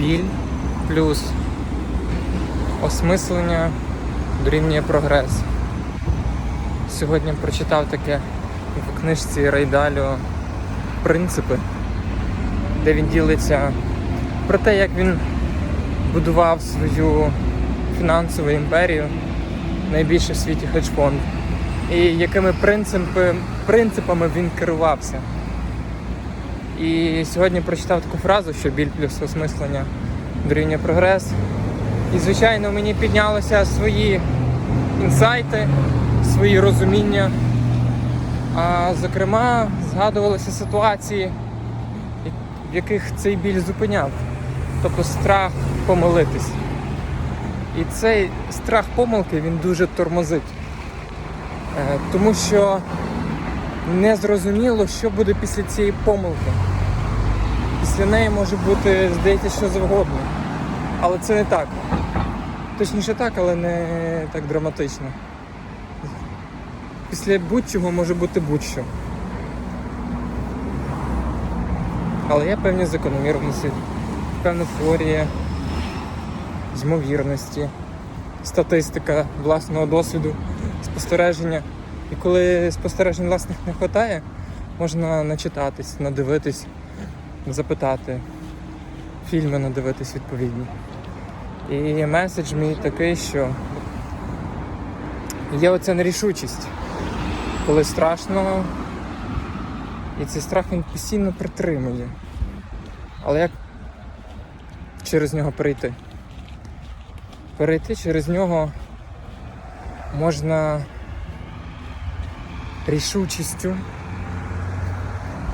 біль плюс осмислення дорівнює прогрес. Сьогодні прочитав таке в книжці Райдаліо принципи, де він ділиться про те, як він будував свою фінансову імперію, найбільший в світі хедж-фонд, і якими принципи, принципами він керувався. І сьогодні прочитав таку фразу, що біль плюс осмислення дорівнює прогрес. І, звичайно, мені піднялися свої інсайти, свої розуміння. А зокрема, згадувалися ситуації, в яких цей біль зупиняв. Тобто страх помилитись. І цей страх помилки він дуже тормозить. Е, Тому що не зрозуміло, що буде після цієї помилки. Після неї може бути, здається, що завгодно. Але це не так. Точніше так, але не так драматично. Після будь-чого може бути будь-що. Але є певні закономірності, певна теорія ймовірності, статистика власного досвіду, спостереження. І коли спостережень власних не вистачає, можна начитатись, надивитись, запитати, фільми надивитись відповідні. І меседж мій такий, що є оця нерішучість, коли страшно, і цей страх він постійно притримує. Але як через нього перейти? Перейти через нього можна рішучістю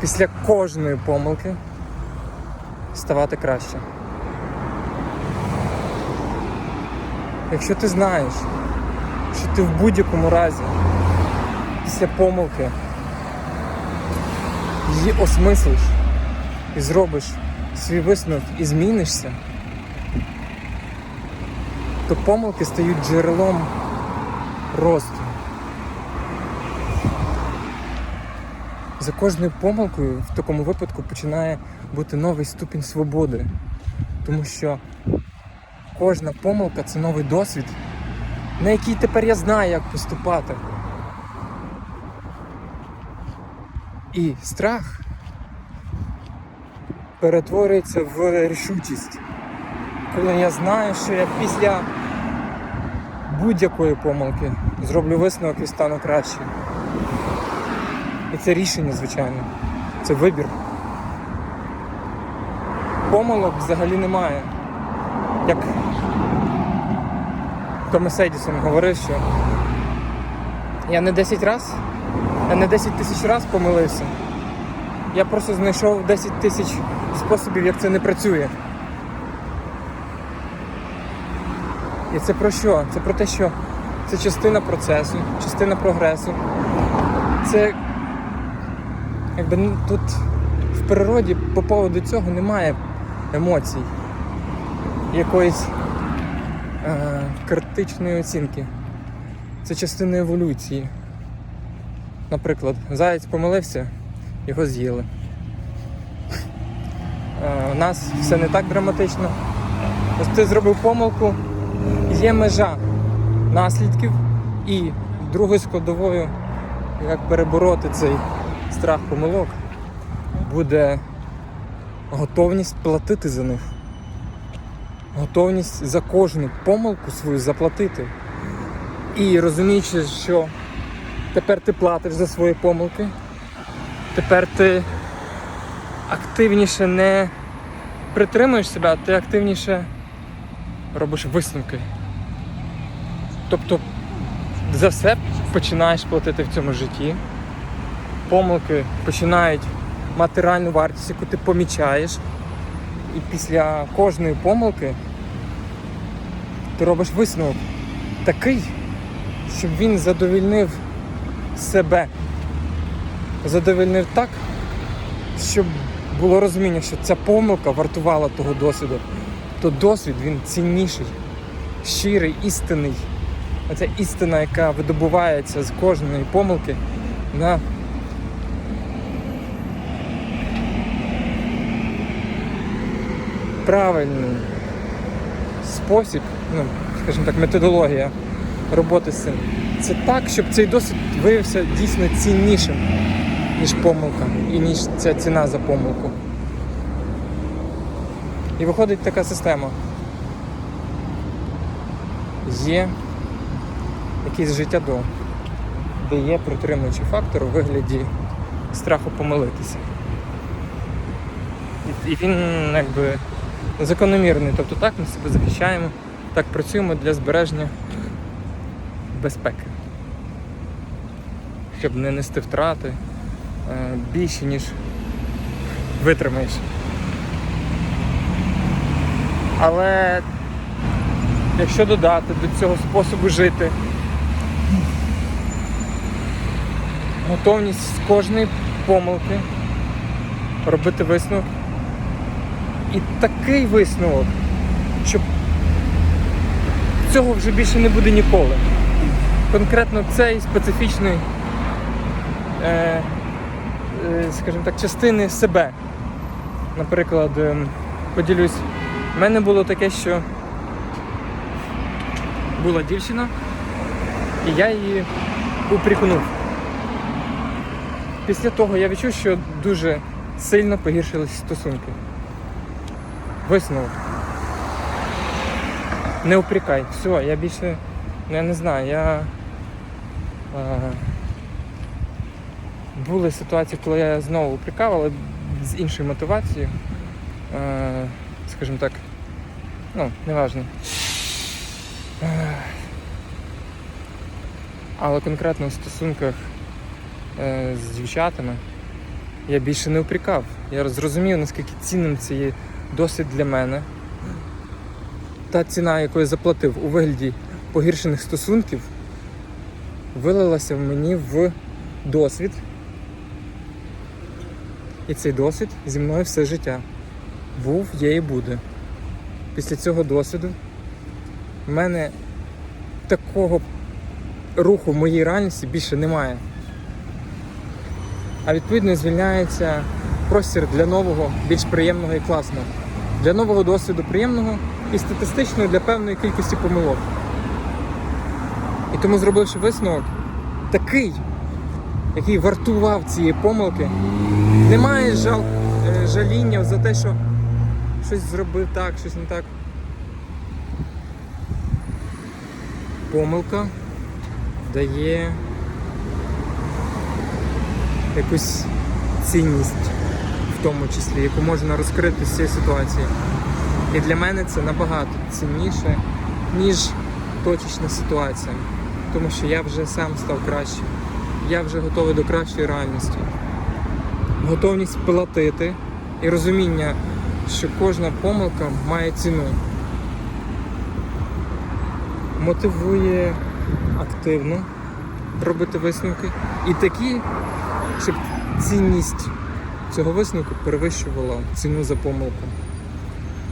після кожної помилки ставати краще. Якщо ти знаєш, що ти в будь-якому разі після помилки її осмислиш і зробиш свій висновок і змінишся, то помилки стають джерелом росту. За кожною помилкою в такому випадку починає бути новий ступінь свободи. Тому що кожна помилка це новий досвід, на який тепер я знаю, як поступати. І страх перетворюється в рішучість. Коли я знаю, що я після будь-якої помилки зроблю висновок і стану краще. І це рішення, звичайно. Це вибір. Помилок взагалі немає. Як Томас Едісон говорив, що я не 10 раз, я не 10 тисяч раз помилився. Я просто знайшов 10 тисяч способів, як це не працює. І це про що? Це про те, що це частина процесу, частина прогресу. Це якби ну, тут в природі по поводу цього немає емоцій, якоїсь е, критичної оцінки. Це частина еволюції. Наприклад, заєць помилився, його з'їли. Е, у нас все не так драматично. Ось ти зробив помилку, є межа наслідків і другою складовою, як перебороти цей страх помилок, буде готовність платити за них. Готовність за кожну помилку свою заплатити. І розуміючи, що тепер ти платиш за свої помилки, тепер ти активніше не притримуєш себе, а ти активніше робиш висновки. Тобто за все починаєш платити в цьому житті. Помилки починають мати реальну вартість, яку ти помічаєш. І після кожної помилки ти робиш висновок такий, щоб він задовільнив себе. Задовільнив так, щоб було розуміння, що ця помилка вартувала того досвіду. То досвід він цінніший, щирий, істинний. Оця істина, яка видобувається з кожної помилки, вона правильний спосіб, ну, скажімо так, методологія роботи з цим. Це так, щоб цей досвід виявився дійсно ціннішим, ніж помилка, і ніж ця ціна за помилку. І виходить така система. Є якесь життя до, де є притримуючий фактор у вигляді страху помилитися. І він якби закономірний. Тобто так ми себе захищаємо, так працюємо для збереження безпеки. Щоб не нести втрати е, більше, ніж витримаєш. Але якщо додати до цього способу жити, готовність з кожної помилки робити висновок. І такий висновок, що цього вже більше не буде ніколи. Конкретно цей специфічний, е, е, скажімо так, частини себе. Наприклад, ем, поділюсь, в мене було таке, що була дівчина, і я її упрікнув. Після того я відчув, що дуже сильно погіршились стосунки. Висновок. Не упрекай. Все, я більше. Ну я не знаю, я. Були ситуації, коли я знову упрекав, але з іншою мотивацією. Скажімо так. Ну, неважно. Але конкретно в стосунках е, з дівчатами я більше не упрекав. Я зрозумів, наскільки цінним це є досвід для мене. Та ціна, яку я заплатив у вигляді погіршених стосунків, вилилася в мені в досвід. І цей досвід зі мною все життя. Був, є і буде. Після цього досвіду в мене такого руху в моїй реальності більше немає. А відповідно звільняється простір для нового, більш приємного і класного. Для нового досвіду приємного і статистичного для певної кількості помилок. І тому зробивши висновок, такий, який вартував цієї помилки, немає жал, е, жаління за те, що щось зробив так, щось не так. Помилка дає якусь цінність в тому числі, яку можна розкрити з цієї ситуації. І для мене це набагато цінніше, ніж точечна ситуація. Тому що я вже сам став кращим. Я вже готовий до кращої реальності. Готовність платити і розуміння, що кожна помилка має ціну. Мотивує активно робити висновки. І такі, щоб цінність цього висновку перевищувала ціну за помилку.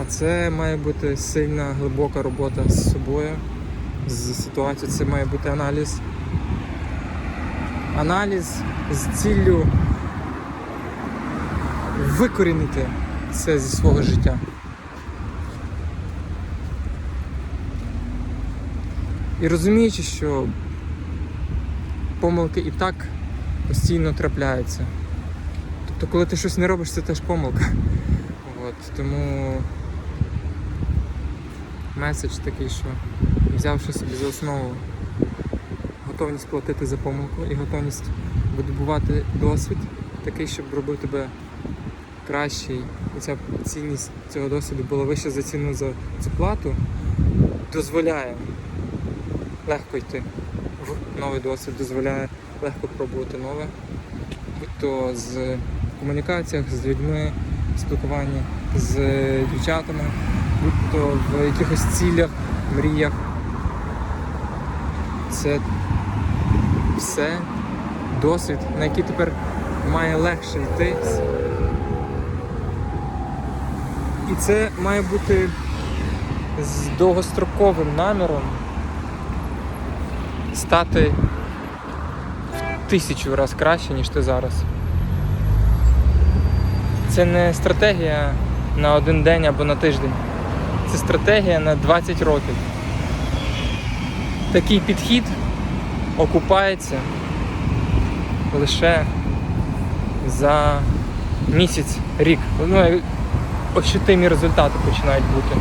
А це має бути сильна, глибока робота з собою, з ситуацією. Це має бути аналіз. Аналіз з ціллю викорінити це зі свого життя. І розуміючи, що помилки і так постійно трапляються. Тобто, коли ти щось не робиш, це теж помилка. От, тому меседж такий, що взявши собі за основу готовність платити за помилку і готовність видобувати досвід, такий, щоб робив тебе кращий, і ця цінність цього досвіду була вища за ціну за цю плату, дозволяє легко йти в новий досвід, дозволяє легко пробувати нове, будь то з комунікаціях з людьми, спілкуванні з дівчатами, будь то в якихось цілях, мріях. Це все досвід, на який тепер має легше йти. І це має бути з довгостроковим наміром стати в тисячу разів краще, ніж ти зараз. Це не стратегія на один день або на тиждень. Це стратегія на 20 років. Такий підхід окупається лише за місяць, рік. Ну, ощутимі результати починають бути.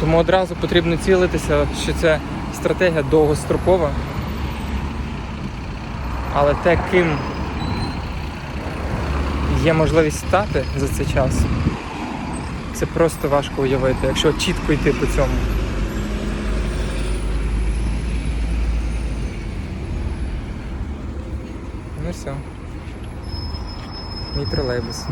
Тому одразу потрібно цілитися, що це стратегія довгострокова. Але те, ким є можливість стати за цей час, це просто важко уявити, якщо чітко йти по цьому. Ну все. Мій тролейбус.